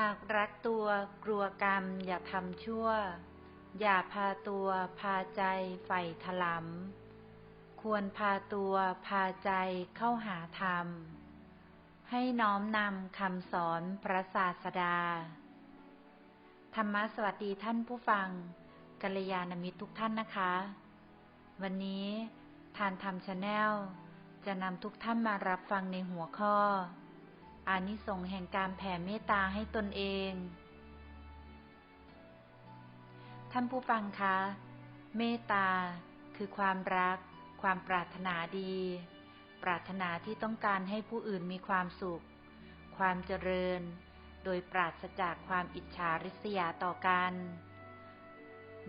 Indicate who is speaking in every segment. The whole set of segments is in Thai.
Speaker 1: หากรักตัวกลัวกรรมอย่าทำชั่ว อย่าพาตัวพาใจใฝ่ถลำควรพาตัวพาใจเข้าหาธรรม ให้น้อมนำคำสอนพระศาสดา ธรรมสวัสดีท่านผู้ฟัง กัลยาณมิตรทุกท่านนะคะ วันนี้ทานธรรมชาแนลจะนำทุกท่านมารับฟังในหัวข้อ อานิสงส์แห่งการแผ่เมตตาให้ตนเอง ท่านผู้ฟังคะ เมตตา คือความรัก ความปรารถนาดี ปรารถนาที่ต้องการให้ผู้อื่นมีความสุข ความเจริญ โดยปราศจากความอิจฉาริษยาต่อกัน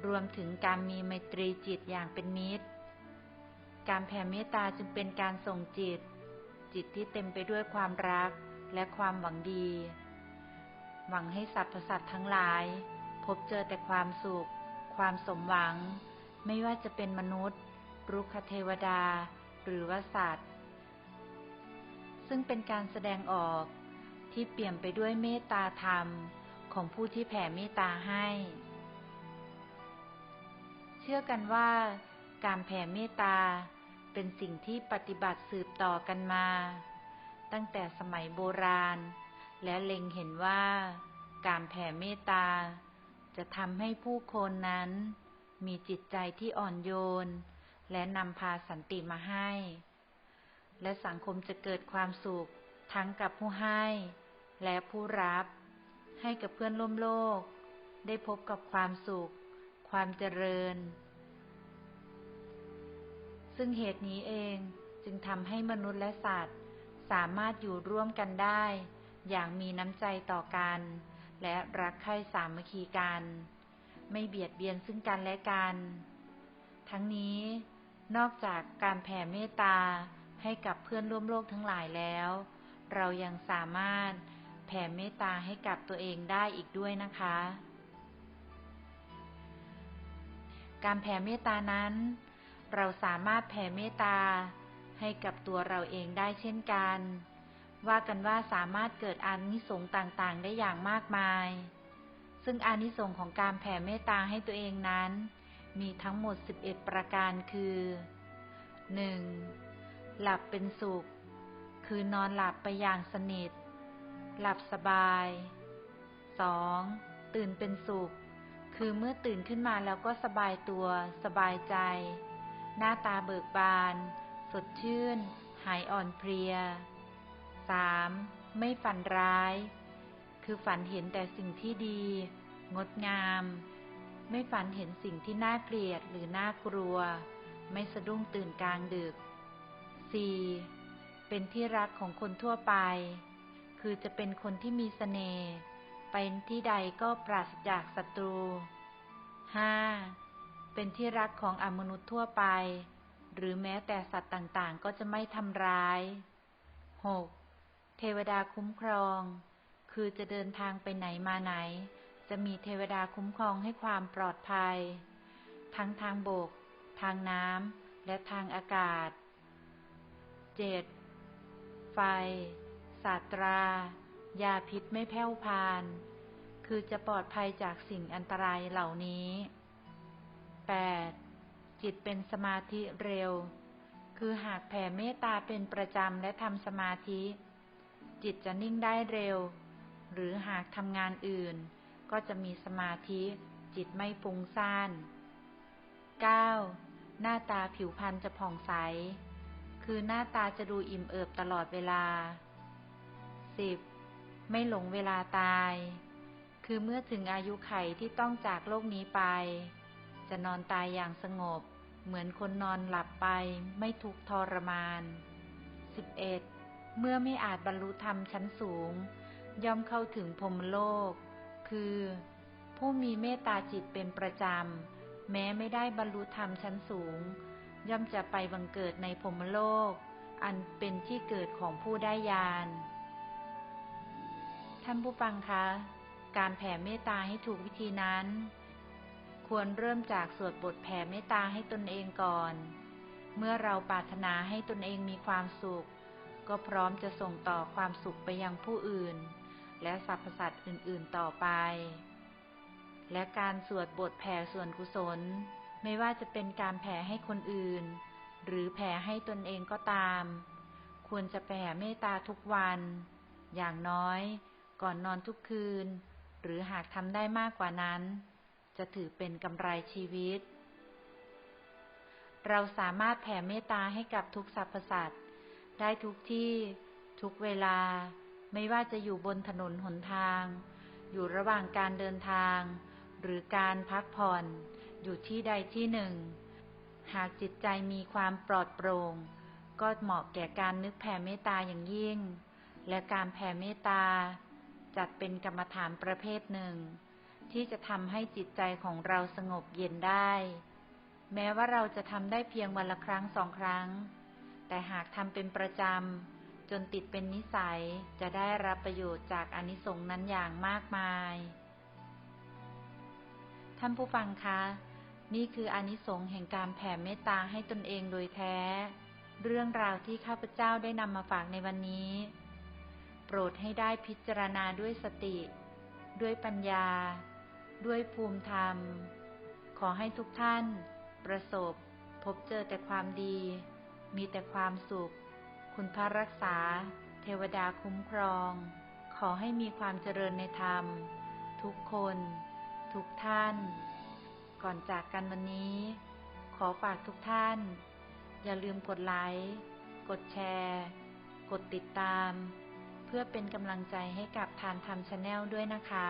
Speaker 1: รวมถึงการมีไมตรีจิตอย่างเป็นมิตร การแผ่เมตตาจึงเป็นการส่งจิตจิตที่เต็มไปด้วยความรัก และความหวังดี หวังให้สรรพสัตว์ทั้งหลาย พบเจอแต่ความสุข ความสมหวัง ไม่ว่าจะเป็นมนุษย์ รุกขเทวดา หรือว่าสัตว์ ซึ่งเป็นการแสดงออกที่เปี่ยมไปด้วยเมตตาธรรมของผู้ที่แผ่เมตตาให้ เชื่อกันว่าการแผ่เมตตาเป็นสิ่งที่ปฏิบัติสืบต่อกันมา ตั้งแต่สมัยโบราณ และเล็งเห็นว่าการแผ่เมตตา จะทำให้ผู้คนนั้น มีจิตใจที่อ่อนโยน และนำพาสันติมาให้ และสังคมจะเกิดความสุขทั้งกับผู้ให้ และผู้รับ ให้กับเพื่อนร่วมโลก ได้พบกับความสุข ความเจริญ ซึ่งเหตุนี้เองจึงทำให้มนุษย์และสัตว์ สามารถอยู่ร่วมกันได้ อย่างมีน้ำใจต่อกัน และรักใคร่สามัคคีกัน ไม่เบียดเบียนซึ่งกันและกัน ทั้งนี้นอกจากการแผ่เมตตาให้กับเพื่อนร่วมโลกทั้งหลายแล้ว เรายังสามารถแผ่เมตตาให้กับตัวเองได้อีกด้วยนะคะ การแผ่เมตตานั้น เราสามารถแผ่เมตตา ให้กับตัวเราเองได้เช่นกัน ว่ากันว่าสามารถเกิดอานิสงส์ต่างๆ ได้อย่างมากมาย ซึ่งอานิสงส์ของการแผ่เมตตาให้ตัวเองนั้น มีทั้งหมด 11 ประการคือ 1. หลับเป็นสุข คือนอนหลับไปอย่างสนิท หลับสบาย 2. ตื่นเป็นสุข คือเมื่อตื่นขึ้นมาแล้วก็สบายตัว สบายใจ หน้าตาเบิกบาน ดชื่น หายอ่อนเพลีย 3. ไม่ฝันร้าย คือฝันเห็นแต่สิ่งที่ดี งดงาม ไม่ฝันเห็นสิ่งที่น่าเกลียดหรือน่ากลัว ไม่สะดุ้งตื่นกลางดึก 4. เป็นที่รักของคนทั่วไป คือจะเป็นคนที่มีสเสน่ห์ไปที่ใดก็ปราศจากศัตรู 5. เป็นที่รักของอมนุษย์ทั่วไป หรือแม้แต่สัตว์ต่างๆ ก็จะไม่ทำร้าย 6. เทวดาคุ้มครอง คือจะเดินทางไปไหนมาไหน จะมีเทวดาคุ้มครองให้ความปลอดภัย ทั้งทางบก ทางน้ำ และทางอากาศ 7. ไฟ ศาสตรา ยาพิษไม่แผ่วพาน คือจะปลอดภัยจากสิ่งอันตรายเหล่านี้ 8. จิตเป็นสมาธิเร็ว คือหากแผ่เมตตาเป็นประจำและทำสมาธิ จิตจะนิ่งได้เร็ว หรือหากทำงานอื่น ก็จะมีสมาธิ จิตไม่ฟุ้งซ่าน 9. หน้าตาผิวพรรณจะผ่องใส คือหน้าตาจะดูอิ่มเอิบตลอดเวลา 10. ไม่หลงเวลาตาย คือเมื่อถึงอายุไขที่ต้องจากโลกนี้ไป จะนอนตายอย่างสงบ เหมือนคนนอนหลับไปไม่ทุกทรมาน 11. เมื่อไม่อาจบรรลุธรรมชั้นสูง ย่อมเข้าถึงพรมโลก คือ ผู้มีเมตตาจิตเป็นประจำ แม้ไม่ได้บรรลุธรรมชั้นสูง ย่อมจะไปบังเกิดในพรมโลก อันเป็นที่เกิดของผู้ได้ญาณท่านผู้ฟังคะ การแผ่เมตตาให้ถูกวิธีนั้น ควรเริ่มจากสวดบทแผ่เมตตาให้ตนเองก่อน เมื่อเราปรารถนาให้ตนเองมีความสุข ก็พร้อมจะส่งต่อความสุขไปยังผู้อื่น และสรรพสัตว์อื่นๆต่อไป และการสวดบทแผ่ส่วนกุศล ไม่ว่าจะเป็นการแผ่ให้คนอื่น หรือแผ่ให้ตนเองก็ตาม ควรจะแผ่เมตตาทุกวัน อย่างน้อย ก่อนนอนทุกคืน หรือหากทำได้มากกว่านั้น จะถือเป็นกำไรชีวิต เราสามารถแผ่เมตตาให้กับทุกสรรพสัตว์ได้ทุกที่ ทุกเวลา ไม่ว่าจะอยู่บนถนนหนทาง อยู่ระหว่างการเดินทาง หรือการพักผ่อน อยู่ที่ใดที่หนึ่ง หากจิตใจมีความปลอดโปร่ง ก็เหมาะแก่การนึกแผ่เมตตาอย่างยิ่ง และการแผ่เมตตาจัดเป็นกรรมฐานประเภทหนึ่ง ที่จะทำให้จิตใจของเราสงบเย็นได้ แม้ว่าเราจะทำได้เพียงวันละครั้งสองครั้ง แต่หากทำเป็นประจำจนติดเป็นนิสัยจะได้รับประโยชน์จากอนิสงส์นั้นอย่างมากมาย ท่านผู้ฟังคะ นี่คืออนิสงส์แห่งการแผ่เมตตาให้ตนเองโดยแท้ เรื่องราวที่ข้าพเจ้าได้นำมาฝากในวันนี้ โปรดให้ได้พิจารณาด้วยสติด้วยปัญญา ด้วยภูมิธรรม ขอให้ทุกท่าน ประสบ พบเจอแต่ความดี มีแต่ความสุข คุณพระรักษา เทวดาคุ้มครอง ขอให้มีความเจริญในธรรม ทุกคน ทุกท่าน ก่อนจากกันวันนี้ ขอฝากทุกท่าน อย่าลืมกดไลค์กดแชร์ กดติดตาม เพื่อเป็นกำลังใจให้กับทานธรรมชาแนลด้วยนะคะ